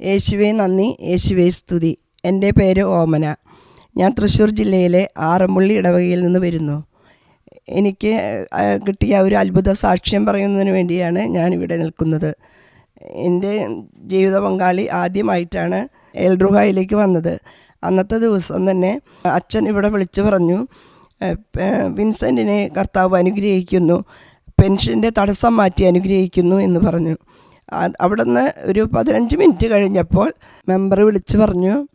യേശുവേ നന്ദി. യേശുവേ സ്തുതി. എന്റെ പേര് ഓമന. ഞാൻ തൃശ്ശൂർ ജില്ലയിലെ ആറന്മുള്ളി ഇടവകയിൽ നിന്ന് വരുന്നു. എനിക്ക് കിട്ടിയ ഒരു അത്ഭുത സാക്ഷ്യം പറയുന്നതിന് വേണ്ടിയാണ് ഞാൻ ഇവിടെ നിൽക്കുന്നത്. എന്റെ ജീവിത പങ്കാളി ആദ്യമായിട്ടാണ് എൽഡ്രുഹായിലേക്ക് വന്നത്. അന്നത്തെ ദിവസം തന്നെ അച്ഛൻ ഇവിടെ വിളിച്ചു പറഞ്ഞു "ഏഹ്, വിൻസെന്റിനെ കർത്താവ് അനുഗ്രഹിക്കുന്നു പെൻഷന്റെ തടസ്സം മാറ്റി അനുഗ്രഹിക്കുന്നു എന്ന് പറഞ്ഞു. ആ- നിന്ന് ഒരു പതിനഞ്ച് മിനിറ്റ് കഴിഞ്ഞപ്പോൾ മെമ്പർ വിളിച്ചു പറഞ്ഞു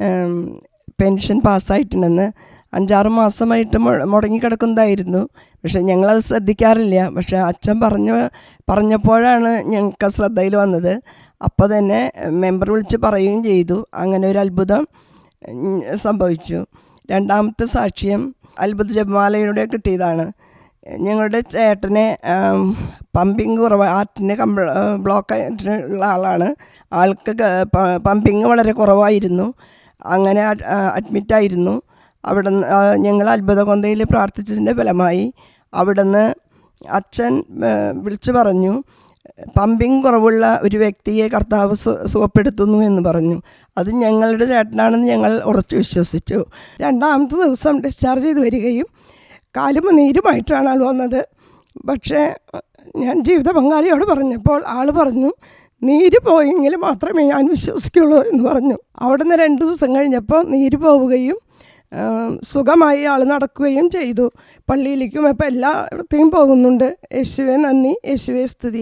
"ഏം, പെൻഷൻ പാസ്സായിട്ടുണ്ടെന്ന് അഞ്ചാറ് മാസമായിട്ട് മുടങ്ങിക്കിടക്കുന്നതായിരുന്നു. പക്ഷെ ഞങ്ങളത് ശ്രദ്ധിക്കാറില്ല. പക്ഷെ അച്ഛൻ പറഞ്ഞു പറഞ്ഞപ്പോഴാണ് ഞങ്ങൾക്ക് ശ്രദ്ധയിൽ വന്നത്. അപ്പോൾ തന്നെ മെമ്പർ വിളിച്ച് പറയുകയും ചെയ്തു. അങ്ങനെ ഒരു അത്ഭുതം സംഭവിച്ചു. രണ്ടാമത്തെ സാക്ഷ്യം അത്ഭുത ജപമാലയിലൂടെ കിട്ടിയതാണ്. ഞങ്ങളുടെ ചേട്ടനെ പമ്പിങ് കുറവ് ആറ്റിന്റെ കമ്പ ബ്ലോക്ക് ഉള്ള ആളാണ്. ആൾക്ക് പമ്പിങ് വളരെ കുറവായിരുന്നു. അങ്ങനെ അഡ്മിറ്റായിരുന്നു അവിടെ ഞങ്ങൾ അത്ഭുതകൊന്തയിൽ പ്രാർത്ഥിച്ചതിന്റെ ഫലമായി അവിടുന്ന് അച്ഛൻ വിളിച്ചു പറഞ്ഞു പമ്പിങ് കുറവുള്ള ഒരു വ്യക്തിയെ കർത്താവ് സുഖപ്പെടുത്തുന്നു എന്ന് പറഞ്ഞു. അത് ഞങ്ങളുടെ ചേട്ടനാണെന്ന് ഞങ്ങൾ ഉറച്ചു വിശ്വസിച്ചു. രണ്ടാമത്തെ ദിവസം ഡിസ്ചാർജ് ചെയ്ത് വരികയും കാലും നീരുമായിട്ടാണ് ആൾ വന്നത്. പക്ഷേ ഞാൻ ജീവിത പങ്കാളിയോട് പറഞ്ഞപ്പോൾ ആൾ പറഞ്ഞു നീര് പോയെങ്കിൽ മാത്രമേ ഞാൻ വിശ്വസിക്കുള്ളൂ എന്ന് പറഞ്ഞു. അവിടുന്ന് രണ്ട് ദിവസം കഴിഞ്ഞപ്പോൾ നീര് പോവുകയും സുഖമായി ആൾ നടക്കുകയും ചെയ്തു. പള്ളിയിലേക്കും ഇപ്പോൾ എല്ലായിടത്തെയും പോകുന്നുണ്ട്. യേശുവെ നന്ദി. യേശുവെ സ്തുതി.